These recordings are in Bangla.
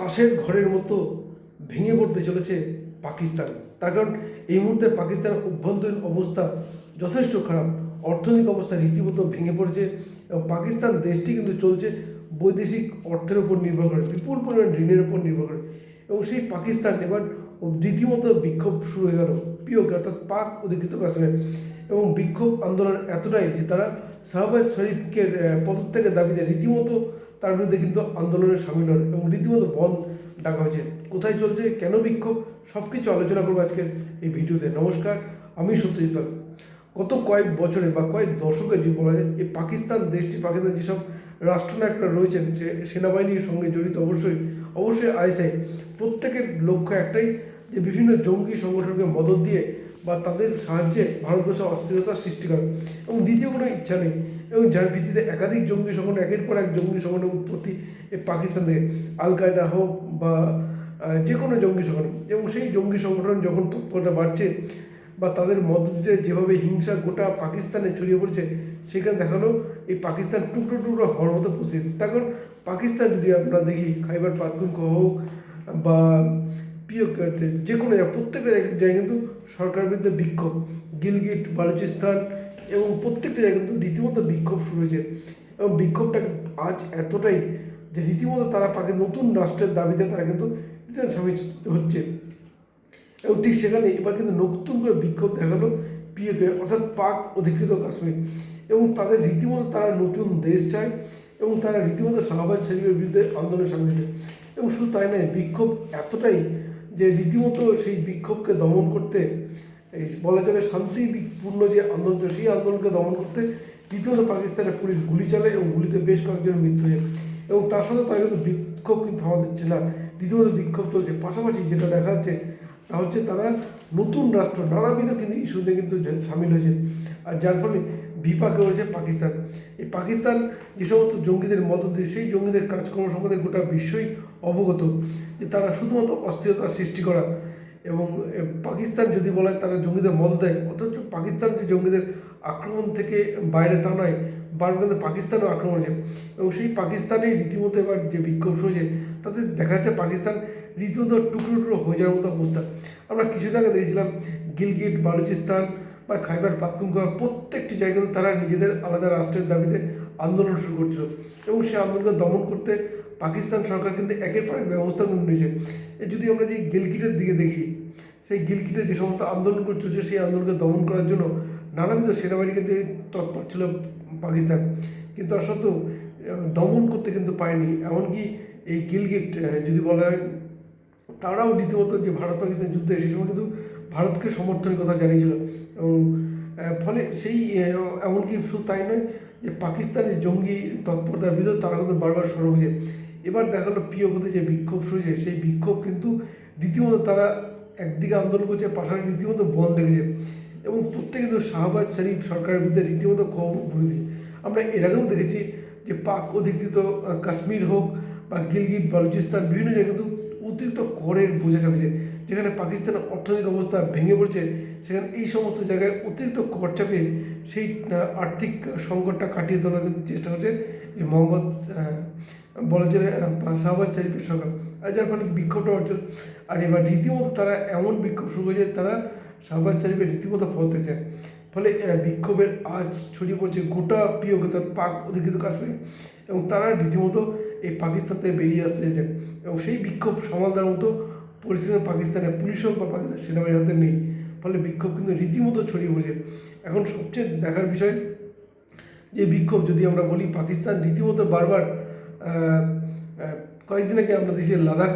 তাসের ঘরের মতো ভেঙে পড়তে চলেছে পাকিস্তান। তার কারণ এই মুহূর্তে পাকিস্তানের অভ্যন্তরীণ অবস্থা যথেষ্ট খারাপ। অর্থনৈতিক অবস্থা রীতিমতো ভেঙে পড়ছে এবং পাকিস্তান দেশটি কিন্তু চলছে বৈদেশিক অর্থের উপর নির্ভর করে, বিপুল পরিমাণ ঋণের উপর নির্ভর করে। এবং সেই পাকিস্তান এবার রীতিমতো বিক্ষোভ শুরু হয়ে গেল। পিওকে অর্থাৎ পাক অধিকৃত কাশ্মীরে। এবং বিক্ষোভ আন্দোলন এতটাই যে তারা শাহবাজ শরীফকে পদত্যাগের দাবিতে রীতিমতো তার বিরুদ্ধে কিন্তু আন্দোলনে সামিল হন এবং রীতিমতো বন্ধ ডাকা হয়েছে। কোথায় চলছে, কেন বিক্ষোভ সব কিছু আলোচনা করব আজকের এই ভিডিওতে। নমস্কার, আমি সত্যজিৎ পাল। গত কয়েক বছরে বা কয়েক দশকে যে বলা যায়, এই পাকিস্তান, দেশটি পাকিস্তান যেসব রাষ্ট্রনায়করা রয়েছেন যে সেনাবাহিনীর সঙ্গে জড়িত অবশ্যই অবশ্যই আইএসআই প্রত্যেকের লক্ষ্য একটাই যে বিভিন্ন জঙ্গি সংগঠনকে মদত দিয়ে বা তাদের সাহায্যে ভারতবর্ষে অস্থিরতার সৃষ্টি করে। এবং দ্বিতীয় কোনো ইচ্ছা নেই এবং যার ভিত্তিতে একাধিক জঙ্গি সংগঠন, একের পর এক জঙ্গি সংগঠনের উৎপত্তি পাকিস্তান থেকে। আল কায়দা হোক বা যে কোনো জঙ্গি সংগঠন। এবং সেই জঙ্গি সংগঠন যখন তৎপরতা বাড়ছে বা তাদের মদতিতে যেভাবে হিংসা গোটা পাকিস্তানে ছড়িয়ে পড়ছে, সেখানে দেখাল এই পাকিস্তান টুকরো টুকরো হওয়ার মতো পরিস্থিতি। তখন পাকিস্তান যদি আমরা দেখি, খাইবার পাখতুনখোয়া হোক বা প্রিয় যে কোনো জায়গা প্রত্যেকটা জায়গায় কিন্তু সরকারের বিরুদ্ধে বিক্ষোভ। গিলগিট, বালুচিস্তান এবং প্রত্যেকটা জায়গায় কিন্তু রীতিমতো বিক্ষোভ শুরু হয়েছে। এবং বিক্ষোভটা আজ এতটাই যে রীতিমতো তারা পাকে নতুন রাষ্ট্রের দাবিতে তারা কিন্তু সামিল হচ্ছে। এবং ঠিক সেখানে এবার কিন্তু নতুন করে বিক্ষোভ দেখাল পিএকে অর্থাৎ পাক অধিকৃত কাশ্মীর। এবং তাদের রীতিমতো তারা নতুন দেশ চায় এবং তারা রীতিমতো শাহবাজ শরীফের বিরুদ্ধে আন্দোলনে সামিল হয়েছে। এবং শুধু তাই নয়, বিক্ষোভ এতটাই যে রীতিমতো সেই বিক্ষোভকে দমন করতে এই বলা চলে শান্তিপূর্ণ যে আন্দোলন সেই আন্দোলনকে দমন করতে রীতিমতো পাকিস্তানের পুলিশ গুলি চালায় এবং গুলিতে বেশ কয়েকজন মৃত্যু হয়। এবং তার সাথে তারা কিন্তু বিক্ষোভ কিন্তু দিচ্ছে না। রীতিমতো বিক্ষোভ চলছে। পাশাপাশি যেটা দেখা যাচ্ছে, তা হচ্ছে তারা নতুন রাষ্ট্র, নানাবিধ কিন্তু ইস্যু নিয়ে কিন্তু সামিল হয়েছে। আর যার ফলে বিপাকে হয়েছে পাকিস্তান। এই পাকিস্তান যে সমস্ত জঙ্গিদের মদত দিয়ে, সেই জঙ্গিদের কাজকর্ম সম্বন্ধে গোটা বিশ্বই অবগত যে তারা শুধুমাত্র অস্থিরতা সৃষ্টি করা এবং পাকিস্তান যদি বলা তারা জঙ্গিদের মদত দেয়, অথচ পাকিস্তান যে জঙ্গিদের আক্রমণ থেকে বাইরে তা নয়, বারবার পাকিস্তানও আক্রমণ হয়েছে এবং সেই পাকিস্তানেই রীতিমতো এবার যে বিক্ষোভ হয়েছে তাতে দেখা যাচ্ছে পাকিস্তান রীতিমতো টুকরো টুকরো হয়ে যাওয়ার মতো অবস্থা। আমরা কিছুদিন আগে দেখেছিলাম গিলগিট, বালুচিস্তান বা খাইবার পাখতুনখোয়া প্রত্যেকটি জায়গাতে তারা নিজেদের আলাদা রাষ্ট্রের দাবিতে আন্দোলন শুরু করছিল। এবং সেই আন্দোলনকে দমন করতে পাকিস্তান সরকার কিন্তু একের পর এক ব্যবস্থা কিন্তু নিয়েছে। যদি আমরা যে গিলগিটের দিকে দেখি, সেই গিলগিটে যে সমস্ত আন্দোলন করছে সেই আন্দোলনকে দমন করার জন্য নানাবিধ সেনাবাহিনীকে দিয়ে তৎপর ছিল পাকিস্তান। কিন্তু তা সত্ত্বেও দমন করতে কিন্তু পায়নি এমনকি এই গিলগিট যদি বলা হয়, তারাও রীতিমতো যে ভারত পাকিস্তান যুদ্ধে সেই সময় কিন্তু ভারতকে সমর্থনের কথা জানিয়েছিল। এবং ফলে সেই এমনকি শুধু তাই নয় যে পাকিস্তানের জঙ্গি তৎপরতার বিরুদ্ধে তারা কিন্তু বারবার সরব হয়েছে। এবার দেখাল পিওগতে যে বিক্ষোভ শুরু সেই বিক্ষোভ কিন্তু রীতিমতো তারা একদিকে আন্দোলন করছে, পাশাপাশি রীতিমতো বন্ধ লেগেছে এবং প্রত্যেকে কিন্তু শাহবাজ শরীফ সরকারের বিরুদ্ধে রীতিমতো ক্ষোভ ভরে দিয়েছে। আমরা এর আগেও দেখেছি যে পাক অধিকৃত কাশ্মীর হোক বা গিলগিট, বালুচিস্তান বিভিন্ন জায়গায় কিন্তু অতিরিক্ত করের বোঝা চাপছে যেখানে পাকিস্তানের অর্থনৈতিক অবস্থা ভেঙে পড়ছে, সেখানে এই সমস্ত জায়গায় অতিরিক্ত কর চাপিয়ে সেই আর্থিক সংকটটা কাটিয়ে তোলার চেষ্টা করছে এই মোহাম্মদ বলা আহ, শাহবাজ শরীফের সরকার আর যার ফলে বিক্ষোভটা হচ্ছে। আর এবার রীতিমতো তারা এমন বিক্ষোভ শুরু করেছে তারা শাহবাজ শরীফের রীতিমতো পদত্যাগ চায় ফলে বিক্ষোভের আজ ছড়িয়ে পড়ছে গোটা প্রিয় পাক অধিকৃত কাশ্মীর। এবং তারা রীতিমতো এই পাকিস্তান থেকে বেরিয়ে আসতে চাইছেন এবং সেই বিক্ষোভ সামাল দেওয়ার মতো পরিস্থিতি পাকিস্তানের পুলিশ হোক বা পাকিস্তান সেনাবাহিনীর হাতে নেই। ফলে বিক্ষোভ কিন্তু রীতিমতো ছড়িয়ে পড়ছে। এখন সবচেয়ে দেখার বিষয় যে বিক্ষোভ যদি আমরা বলি পাকিস্তান রীতিমতো বারবার কয়েকদিন আগে আমরা দেখছি লাদাখ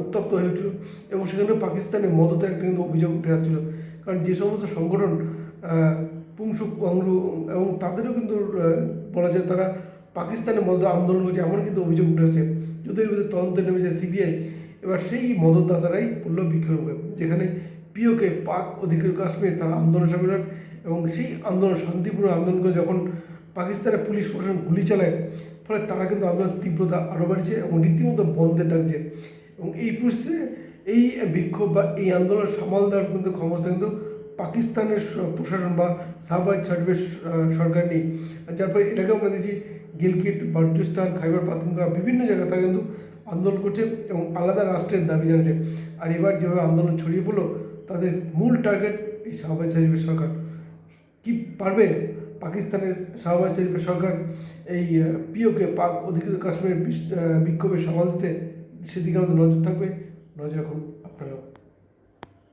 উত্তপ্ত- হয়ে উঠছিল এবং সেখানে পাকিস্তানের মদতের একটা কিন্তু অভিযোগ উঠে আসছিল কারণ যে সমস্ত সংগঠন পুংসুক অংরু এবং তাদেরও কিন্তু বলা যায় তারা পাকিস্তানের মদত আন্দোলন করছে, এমন কিন্তু অভিযোগ উঠে আসে যদিও বিরুদ্ধে তদন্তে নেমেছে সিবিআই এবার সেই মদতদাতারাই বিক্ষোভ করে। যেখানে পিওকে পাক অধিকৃত কাশ্মীর তারা আন্দোলন সামিল এবং সেই আন্দোলন, শান্তিপূর্ণ আন্দোলনকে যখন পাকিস্তানের পুলিশ প্রশাসন গুলি চালায়, ফলে তারা কিন্তু আন্দোলনের তীব্রতা আরও বাড়ছে এবং রীতিমতো বন্ধের ডাকছে এবং এই পরিস্থিতিতে এই বিক্ষোভ বা এই আন্দোলন সামাল দেওয়ার কিন্তু ক্ষমতা কিন্তু পাকিস্তানের প্রশাসন বা শাহবাজ সার্ভিস সরকার নেই। যার ফলে এটাকে আমরা দেখছি গিলকিট, বালুচিস্তান, খাইবার পাখতুনখোয়া বিভিন্ন জায়গায় তারা কিন্তু আন্দোলন করছে এবং আলাদা রাষ্ট্রের দাবি জানাচ্ছে। আর এবার যেভাবে আন্দোলন ছড়িয়ে পড়ল, তাদের মূল টার্গেট এই শাহবাজ সার্ভিস সরকার। কি পারবে? পাকিস্তানের শাহবাজ শরীফের সরকার এই পিওকে, পাক অধিকৃত কাশ্মীরের বিক্ষোভে সামাল দিতে সেদিকে আমাদের নজর থাকবে। নজর আপনারা